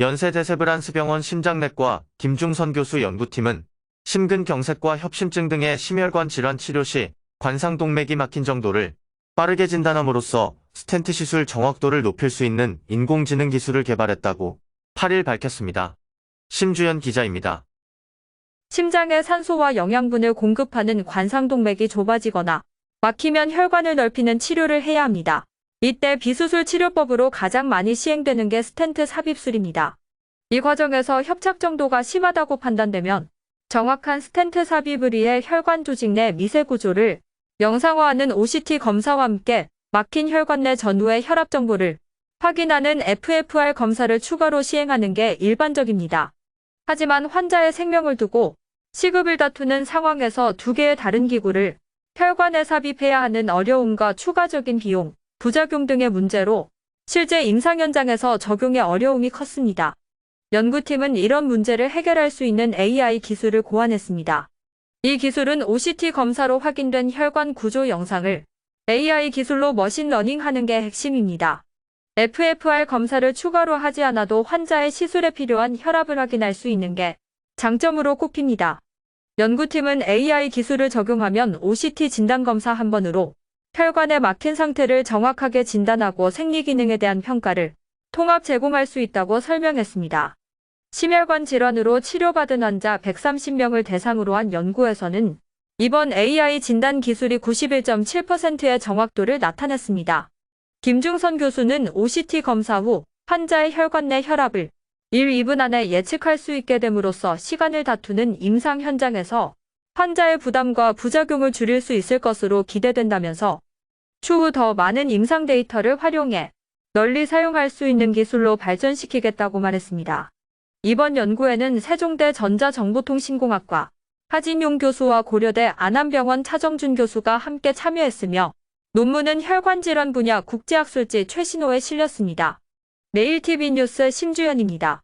연세대세브란스병원 심장내과 김중선 교수 연구팀은 심근경색과 협심증 등의 심혈관 질환 치료 시 관상동맥이 막힌 정도를 빠르게 진단함으로써 스텐트 시술 정확도를 높일 수 있는 인공지능 기술을 개발했다고 8일 밝혔습니다. 심주연 기자입니다. 심장에 산소와 영양분을 공급하는 관상동맥이 좁아지거나 막히면 혈관을 넓히는 치료를 해야 합니다. 이때 비수술 치료법으로 가장 많이 시행되는 게 스텐트 삽입술입니다. 이 과정에서 협착 정도가 심하다고 판단되면 정확한 스텐트 삽입을 위해 혈관 조직 내 미세 구조를 영상화하는 OCT 검사와 함께 막힌 혈관 내 전후의 혈압 정보를 확인하는 FFR 검사를 추가로 시행하는 게 일반적입니다. 하지만 환자의 생명을 두고 시급을 다투는 상황에서 두 개의 다른 기구를 혈관에 삽입해야 하는 어려움과 추가적인 비용, 부작용 등의 문제로 실제 임상 현장에서 적용에 어려움이 컸습니다. 연구팀은 이런 문제를 해결할 수 있는 AI 기술을 고안했습니다. 이 기술은 OCT 검사로 확인된 혈관 구조 영상을 AI 기술로 머신러닝 하는 게 핵심입니다. FFR 검사를 추가로 하지 않아도 환자의 시술에 필요한 혈압을 확인할 수 있는 게 장점으로 꼽힙니다. 연구팀은 AI 기술을 적용하면 OCT 진단검사 한 번으로 혈관에 막힌 상태를 정확하게 진단하고 생리 기능에 대한 평가를 통합 제공할 수 있다고 설명했습니다. 심혈관 질환으로 치료받은 환자 130명을 대상으로 한 연구에서는 이번 AI 진단 기술이 91.7%의 정확도를 나타냈습니다. 김중선 교수는 OCT 검사 후 환자의 혈관 내 혈압을 1, 2분 안에 예측할 수 있게 됨으로써 시간을 다투는 임상 현장에서 환자의 부담과 부작용을 줄일 수 있을 것으로 기대된다면서 추후 더 많은 임상 데이터를 활용해 널리 사용할 수 있는 기술로 발전시키겠다고 말했습니다. 이번 연구에는 세종대 전자정보통신공학과 하진용 교수와 고려대 안암병원 차정준 교수가 함께 참여했으며 논문은 혈관질환 분야 국제학술지 최신호에 실렸습니다. 매일TV 뉴스 심주연입니다.